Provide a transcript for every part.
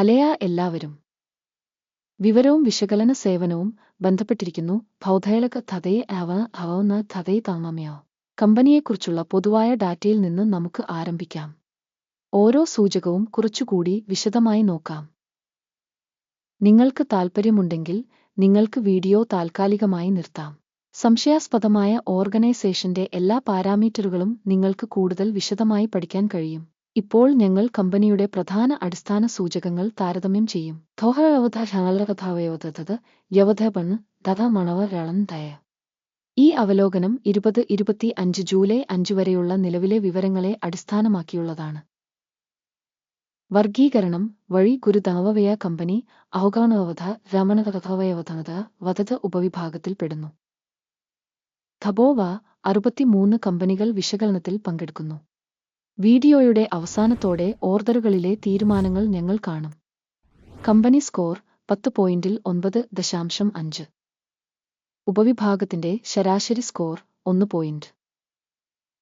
ഹലയ എല്ലാവരും. വിവരവും വിശകലന സേവനവും ബന്ധപ്പെട്ടിരിക്കുന്നു. ഭൗതേളക തതയെ അവ അവന്ന തതയെ താങ്ങാമയോ കമ്പനിയെക്കുറിച്ചുള്ള പൊതുവായ ഡാറ്റയിൽ നിന്ന് നമുക്ക് ആരംഭിക്കാം. ഓരോ സൂചകവും കുറച്ചുകൂടി വിശദമായി നോക്കാം. നിങ്ങൾക്ക് താൽപ്പര്യമുണ്ടെങ്കിൽ നിങ്ങൾക്ക് വീഡിയോ താൽക്കാലികമായി നിർത്താം. സംശയാസ്പദമായ ഓർഗനൈസേഷന്റെ എല്ലാ പാരാമീറ്ററുകളും നിങ്ങൾക്ക് കൂടുതൽ വിശദമായി പഠിക്കാൻ കഴിയും. ഇപ്പോൾ ഞങ്ങൾ കമ്പനിയുടെ പ്രധാന അടിസ്ഥാന സൂചകങ്ങൾ താരതമ്യം ചെയ്യും. ധോഹവധാവയോധത് യവധപണ് തയ ഈ അവലോകനം ഇരുപത് ഇരുപത്തി അഞ്ച് ജൂലൈ അഞ്ച് വരെയുള്ള നിലവിലെ വിവരങ്ങളെ അടിസ്ഥാനമാക്കിയുള്ളതാണ്. വർഗീകരണം വഴി ഗുരുദാവവയ കമ്പനി അവഗാണവധ രമണകഥവയവധനത വധത ഉപവിഭാഗത്തിൽപ്പെടുന്നു ധബോവ അറുപത്തിമൂന്ന് കമ്പനികൾ വിശകലനത്തിൽ പങ്കെടുക്കുന്നു. വീഡിയോയുടെ അവസാനത്തോടെ ഓർഡറുകളിലെ തീരുമാനങ്ങൾ ഞങ്ങൾ കാണും. കമ്പനി സ്കോർ പത്ത് പോയിന്റിൽ ഒൻപത് ദശാംശം അഞ്ച്. ഉപവിഭാഗത്തിന്റെ ശരാശരി സ്കോർ ഒന്ന് പോയിന്റ്.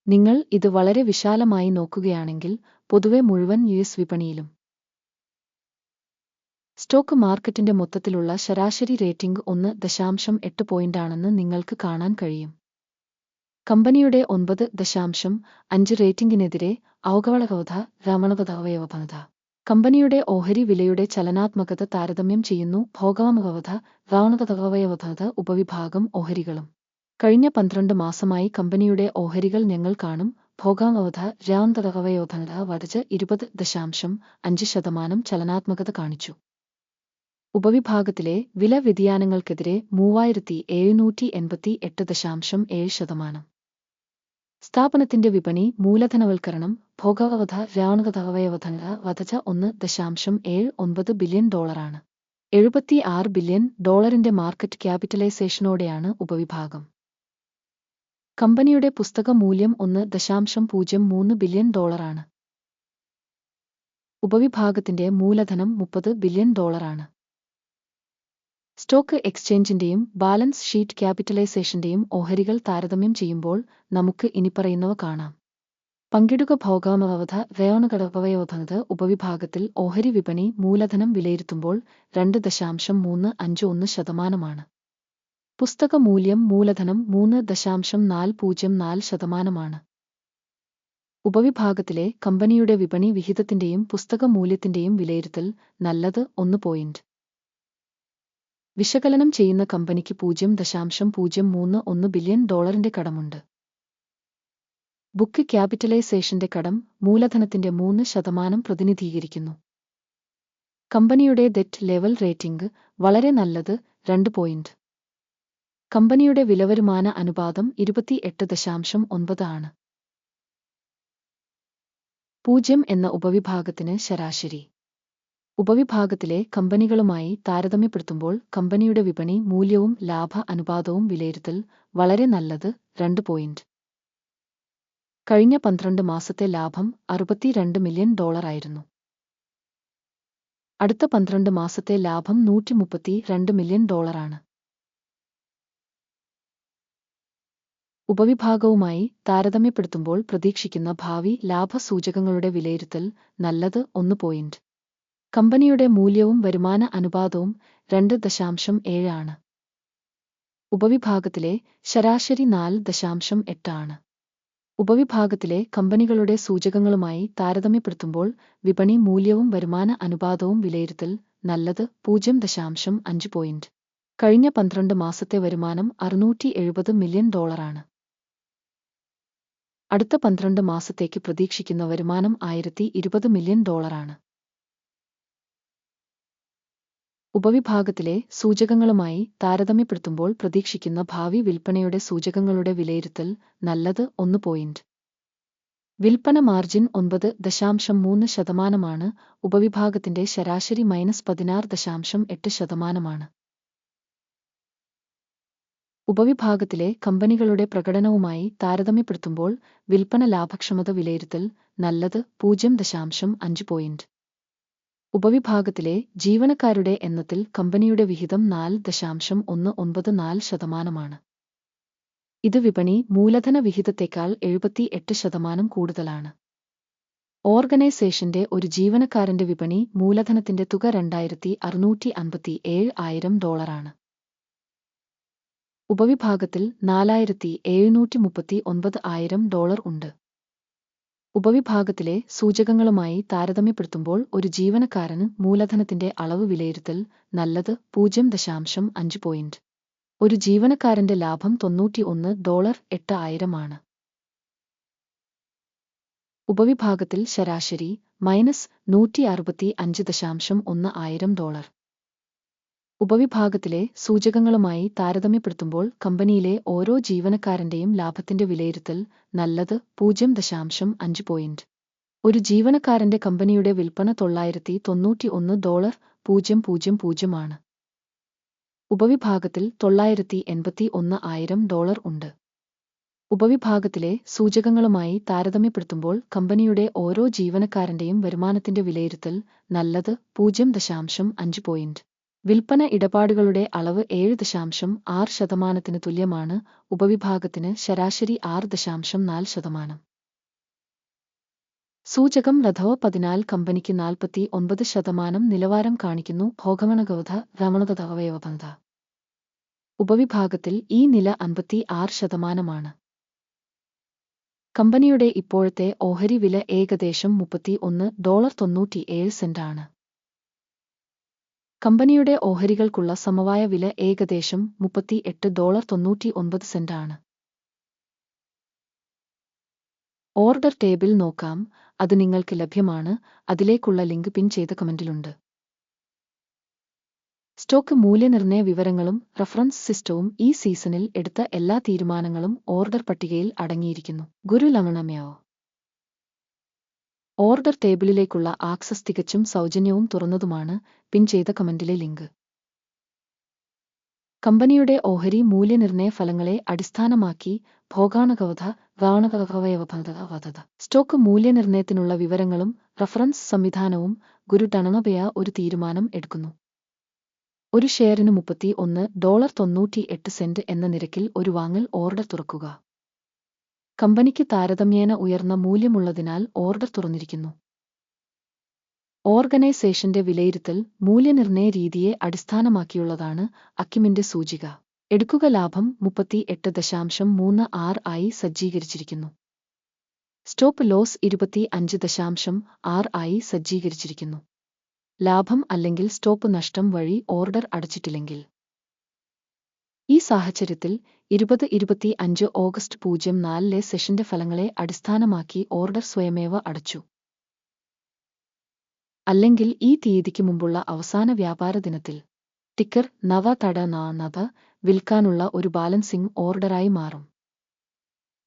നിങ്ങൾ ഇത് വളരെ വിശാലമായി നോക്കുകയാണെങ്കിൽ പൊതുവെ മുഴുവൻ യു എസ് വിപണിയിലും. സ്റ്റോക്ക് മാർക്കറ്റിന്റെ മൊത്തത്തിലുള്ള ശരാശരി റേറ്റിംഗ് ഒന്ന് ദശാംശം എട്ട് പോയിന്റാണെന്ന് നിങ്ങൾക്ക് കാണാൻ കഴിയും. കമ്പനിയുടെ ഒൻപത് ദശാംശം അഞ്ച് റേറ്റിംഗിനെതിരെ ഔകവളകവധ രമണവധവയവപനത കമ്പനിയുടെ ഓഹരി വിലയുടെ ചലനാത്മകത താരതമ്യം ചെയ്യുന്നു ഭോഗവമകവധ രാവണതവയവധത ഉപവിഭാഗം ഓഹരികളും. കഴിഞ്ഞ പന്ത്രണ്ട് മാസമായി കമ്പനിയുടെ ഓഹരികൾ ഞങ്ങൾ കാണും ഭോഗാമവധ രാവണതവയോധനത വരച്ച് ഇരുപത് ദശാംശം അഞ്ച് ശതമാനം ചലനാത്മകത കാണിച്ചു. ഉപവിഭാഗത്തിലെ വില വ്യതിയാനങ്ങൾക്കെതിരെ മൂവായിരത്തി എഴുന്നൂറ്റി എൺപത്തി എട്ട് ദശാംശം ഏഴ് ശതമാനം. സ്ഥാപനത്തിന്റെ വിപണി മൂലധനവൽക്കരണം ഭോഗവധ രാവണതവയവധന വധച്ച ഒന്ന് ദശാംശം ഏഴ് ഒൻപത് ബില്യൺ ഡോളറാണ്. എഴുപത്തി ആറ് ബില്യൺ ഡോളറിന്റെ മാർക്കറ്റ് ക്യാപിറ്റലൈസേഷനോടെയാണ് ഉപവിഭാഗം. കമ്പനിയുടെ പുസ്തക മൂല്യം ഒന്ന് ദശാംശം പൂജ്യം മൂന്ന് ബില്യൺ ഡോളറാണ്. ഉപവിഭാഗത്തിന്റെ മൂലധനം മുപ്പത് ബില്യൺ ഡോളറാണ്. സ്റ്റോക്ക് എക്സ്ചേഞ്ചിന്റെയും ബാലൻസ് ഷീറ്റ് ക്യാപിറ്റലൈസേഷന്റെയും ഓഹരികൾ താരതമ്യം ചെയ്യുമ്പോൾ നമുക്ക് ഇനിപ്പറയുന്നവ കാണാം. പങ്കിടുക ഭൗഗാമവധ വേണഘടകവയോധനത് ഉപവിഭാഗത്തിൽ ഓഹരി വിപണി മൂലധനം വിലയിരുത്തുമ്പോൾ രണ്ട് ദശാംശം മൂന്ന് അഞ്ച് ഒന്ന് ശതമാനമാണ്. പുസ്തക മൂല്യം മൂലധനം മൂന്ന് ദശാംശം നാല് പൂജ്യം നാല് ശതമാനമാണ്. ഉപവിഭാഗത്തിലെ കമ്പനിയുടെ വിപണി വിഹിതത്തിന്റെയും പുസ്തക മൂല്യത്തിന്റെയും വിലയിരുത്തൽ നല്ലത് ഒന്ന് പോയിന്റ്. വിശകലനം ചെയ്യുന്ന കമ്പനിക്ക് പൂജ്യം ദശാംശം പൂജ്യം മൂന്ന് ഒന്ന് ബില്യൺ ഡോളറിന്റെ കടമുണ്ട്. ബുക്ക് ക്യാപിറ്റലൈസേഷന്റെ കടം മൂലധനത്തിന്റെ മൂന്ന് ശതമാനം പ്രതിനിധീകരിക്കുന്നു. കമ്പനിയുടെ ഡെറ്റ് ലെവൽ റേറ്റിംഗ് വളരെ നല്ലത് രണ്ട് പോയിന്റ് കമ്പനിയുടെ വിലവരുമാന അനുപാതം ഇരുപത്തിയെട്ട് ദശാംശം ഒൻപത് ആണ്. പൂജ്യം എന്ന ഉപവിഭാഗത്തിന് ശരാശരി. ഉപവിഭാഗത്തിലെ കമ്പനികളുമായി താരതമ്യപ്പെടുത്തുമ്പോൾ കമ്പനിയുടെ വിപണി മൂല്യവും ലാഭ അനുപാതവും വിലയിരുത്തൽ വളരെ നല്ലത് രണ്ട് പോയിന്റ് കഴിഞ്ഞ പന്ത്രണ്ട് മാസത്തെ ലാഭം അറുപത്തിരണ്ട് മില്യൺ ഡോളറായിരുന്നു അടുത്ത പന്ത്രണ്ട് മാസത്തെ ലാഭം നൂറ്റി മുപ്പത്തി രണ്ട് മില്യൺ ഡോളറാണ് ഉപവിഭാഗവുമായി താരതമ്യപ്പെടുത്തുമ്പോൾ പ്രതീക്ഷിക്കുന്ന ഭാവി ലാഭസൂചകങ്ങളുടെ വിലയിരുത്തൽ നല്ലത് ഒന്ന് പോയിന്റ് കമ്പനിയുടെ മൂല്യവും വരുമാന അനുപാതവും രണ്ട് ദശാംശം ഏഴാണ് ഉപവിഭാഗത്തിലെ ശരാശരി നാല് ദശാംശം എട്ടാണ് ഉപവിഭാഗത്തിലെ കമ്പനികളുടെ സൂചകങ്ങളുമായി താരതമ്യപ്പെടുത്തുമ്പോൾ വിപണി മൂല്യവും വരുമാന അനുപാതവും വിലയിരുത്തൽ നല്ലത് പൂജ്യം ദശാംശം അഞ്ച് പോയിന്റ് കഴിഞ്ഞ പന്ത്രണ്ട് മാസത്തെ വരുമാനം അറുന്നൂറ്റി എഴുപത് മില്യൺ ഡോളറാണ് അടുത്ത പന്ത്രണ്ട് മാസത്തേക്ക് പ്രതീക്ഷിക്കുന്ന വരുമാനം ആയിരത്തി ഇരുപത് മില്യൺ ഡോളറാണ് ഉപവിഭാഗത്തിലെ സൂചകങ്ങളുമായി താരതമ്യപ്പെടുത്തുമ്പോൾ പ്രതീക്ഷിക്കുന്ന ഭാവി വിൽപ്പനയുടെ സൂചകങ്ങളുടെ വിലയിരുത്തൽ നല്ലത് ഒന്ന് പോയിന്റ് വിൽപ്പന മാർജിൻ ഒൻപത് ദശാംശം മൂന്ന് ശതമാനമാണ് ഉപവിഭാഗത്തിന്റെ ശരാശരി മൈനസ് പതിനാറ് ദശാംശം എട്ട് ശതമാനമാണ്. ഉപവിഭാഗത്തിലെ കമ്പനികളുടെ പ്രകടനവുമായി താരതമ്യപ്പെടുത്തുമ്പോൾ വിൽപ്പന ലാഭക്ഷമത വിലയിരുത്തൽ നല്ലത് പൂജ്യം ദശാംശം അഞ്ച് പോയിന്റ് ഉപവിഭാഗത്തിലെ ജീവനക്കാരുടെ എണ്ണത്തിൽ കമ്പനിയുടെ വിഹിതം നാല് ദശാംശം ഒന്ന് ഒൻപത് നാല് ശതമാനമാണ്. ഇത് വിപണി മൂലധന വിഹിതത്തേക്കാൾ എഴുപത്തി എട്ട് ശതമാനം കൂടുതലാണ്. ഓർഗനൈസേഷന്റെ ഒരു ജീവനക്കാരന്റെ വിപണി മൂലധനത്തിന്റെ തുക രണ്ടായിരത്തി അറുന്നൂറ്റി അൻപത്തി ഏഴ് ആയിരം ഡോളറാണ്. ഉപവിഭാഗത്തിൽ നാലായിരത്തി എഴുന്നൂറ്റി മുപ്പത്തി ഒൻപത് ആയിരം ഡോളർ ഉണ്ട്. ഉപവിഭാഗത്തിലെ സൂചകങ്ങളുമായി താരതമ്യപ്പെടുത്തുമ്പോൾ ഒരു ജീവനക്കാരന് മൂലധനത്തിന്റെ അളവ് വിലയിരുത്തൽ നല്ലത് പൂജ്യം ദശാംശം അഞ്ച് പോയിന്റ് ഒരു ജീവനക്കാരന്റെ ലാഭം തൊണ്ണൂറ്റി ഒന്ന് ഡോളർ എട്ട് ആയിരമാണ്. ഉപവിഭാഗത്തിൽ ശരാശരി മൈനസ് നൂറ്റി അറുപത്തി അഞ്ച് ദശാംശം ഒന്ന് ആയിരം ഡോളർ. ഉപവിഭാഗത്തിലെ സൂചകങ്ങളുമായി താരതമ്യപ്പെടുത്തുമ്പോൾ കമ്പനിയിലെ ഓരോ ജീവനക്കാരന്റെയും ലാഭത്തിന്റെ വിലയിരുത്തൽ നല്ലത് പൂജ്യം ദശാംശം അഞ്ച് പോയിന്റ് ഒരു ജീവനക്കാരന്റെ കമ്പനിയുടെ വിൽപ്പന തൊള്ളായിരത്തി തൊണ്ണൂറ്റി ഒന്ന് ഡോളർ പൂജ്യം പൂജ്യം പൂജ്യമാണ് ഉപവിഭാഗത്തിൽ തൊള്ളായിരത്തി എൺപത്തി ഒന്ന് ആയിരം ഡോളർ ഉണ്ട്. ഉപവിഭാഗത്തിലെ സൂചകങ്ങളുമായി താരതമ്യപ്പെടുത്തുമ്പോൾ കമ്പനിയുടെ ഓരോ ജീവനക്കാരന്റെയും വരുമാനത്തിന്റെ വിലയിരുത്തൽ നല്ലത് പൂജ്യം ദശാംശം അഞ്ച് പോയിന്റ് വിൽപ്പന ഇടപാടുകളുടെ അളവ് ഏഴ് ദശാംശം ആറ് ശതമാനത്തിന് തുല്യമാണ് ഉപവിഭാഗത്തിന് ശരാശരി ആറ് ദശാംശം നാല് ശതമാനം. സൂചകം രഥവ പതിനാല് കമ്പനിക്ക് നാൽപ്പത്തി ഒൻപത് ശതമാനം നിലവാരം കാണിക്കുന്നു ഭോഗമണഗവധ രമണതവയവബന്ധ ഉപവിഭാഗത്തിൽ ഈ നില അൻപത്തി ആറ് ശതമാനമാണ്. കമ്പനിയുടെ ഇപ്പോഴത്തെ ഓഹരി വില ഏകദേശം മുപ്പത്തി ഒന്ന് ഡോളർ തൊണ്ണൂറ്റി ഏഴ് സെന്റാണ്. കമ്പനിയുടെ ഓഹരികൾക്കുള്ള സമവായ വില ഏകദേശം മുപ്പത്തി എട്ട് ഡോളർ തൊണ്ണൂറ്റി ഒൻപത് സെന്റാണ്. ഓർഡർ ടേബിൾ നോക്കാം. അത് നിങ്ങൾക്ക് ലഭ്യമാണ്. അതിലേക്കുള്ള ലിങ്ക് പിൻ ചെയ്ത കമന്റിലുണ്ട്. സ്റ്റോക്ക് മൂല്യനിർണയ വിവരങ്ങളും റഫറൻസ് സിസ്റ്റവും ഈ സീസണിൽ എടുത്ത എല്ലാ തീരുമാനങ്ങളും ഓർഡർ പട്ടികയിൽ അടങ്ങിയിരിക്കുന്നു. ഗുരു ഗുരുലമണമയോ ഓർഡർ ടേബിളിലേക്കുള്ള ആക്സസ് തികച്ചും സൗജന്യവും തുറന്നതുമാണ് പിൻ ചെയ്ത കമന്റിലെ ലിങ്ക്. കമ്പനിയുടെ ഓഹരി മൂല്യനിർണയ ഫലങ്ങളെ അടിസ്ഥാനമാക്കി ഭോഗാണകവധ വാണകവയവബന്ധവധത സ്റ്റോക്ക് മൂല്യനിർണയത്തിനുള്ള വിവരങ്ങളും റഫറൻസ് സംവിധാനവും ഗുരു ടണനബയ ഒരു തീരുമാനം എടുക്കുന്നു. ഒരു ഷെയറിന് മുപ്പത്തി ഒന്ന് ഡോളർ തൊണ്ണൂറ്റി എട്ട് സെന്റ് എന്ന നിരക്കിൽ ഒരു വാങ്ങൽ ഓർഡർ തുറക്കുക. കമ്പനിക്ക് താരതമ്യേന ഉയർന്ന മൂല്യമുള്ളതിനാൽ ഓർഡർ തുറന്നിരിക്കുന്നു. ഓർഗനൈസേഷന്റെ വിലയിരുത്തൽ മൂല്യനിർണയ രീതിയെ അടിസ്ഥാനമാക്കിയുള്ളതാണ് അക്കിമിന്റെ സൂചിക. എടുക്കുക ലാഭം മുപ്പത്തി എട്ട് ദശാംശം മൂന്ന് ആറ് ആയി സജ്ജീകരിച്ചിരിക്കുന്നു. സ്റ്റോപ്പ് ലോസ് ഇരുപത്തി അഞ്ച് ദശാംശം ആറ് ആയി സജ്ജീകരിച്ചിരിക്കുന്നു. ലാഭം അല്ലെങ്കിൽ സ്റ്റോപ്പ് നഷ്ടം വഴി ഓർഡർ അടച്ചിട്ടില്ലെങ്കിൽ. ഈ സാഹചര്യത്തിൽ ഇരുപത് ഇരുപത്തി അഞ്ച് ഓഗസ്റ്റ് പൂജ്യം നാലിലെ സെഷന്റെ ഫലങ്ങളെ അടിസ്ഥാനമാക്കി ഓർഡർ സ്വയമേവ അടച്ചു. അല്ലെങ്കിൽ ഈ തീയതിക്ക് മുമ്പുള്ള അവസാന വ്യാപാര ദിനത്തിൽ ടിക്കർ നവ തട നവ വിൽക്കാനുള്ള ഒരു ബാലൻസിംഗ് ഓർഡറായി മാറും.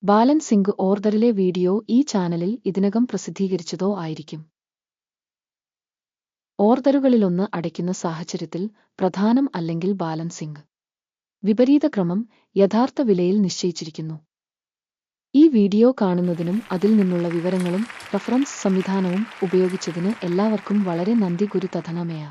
ബാലൻസിംഗ് ഓർഡറിലെ വീഡിയോ ഈ ചാനലിൽ ഇതിനകം പ്രസിദ്ധീകരിച്ചതോ ആയിരിക്കും. ഓർഡറുകളിലൊന്ന് അടയ്ക്കുന്ന സാഹചര്യത്തിൽ പ്രധാനം അല്ലെങ്കിൽ ബാലൻസിംഗ്. വിപരീത ക്രമം യഥാർത്ഥ വിലയിൽ നിശ്ചയിച്ചിരിക്കുന്നു. ഈ വീഡിയോ കാണുന്നതിനും അതിൽ നിന്നുള്ള വിവരങ്ങളും റഫറൻസ് സംവിധാനവും ഉപയോഗിച്ചതിന് എല്ലാവർക്കും വളരെ നന്ദി ഗുരു തഥനമയ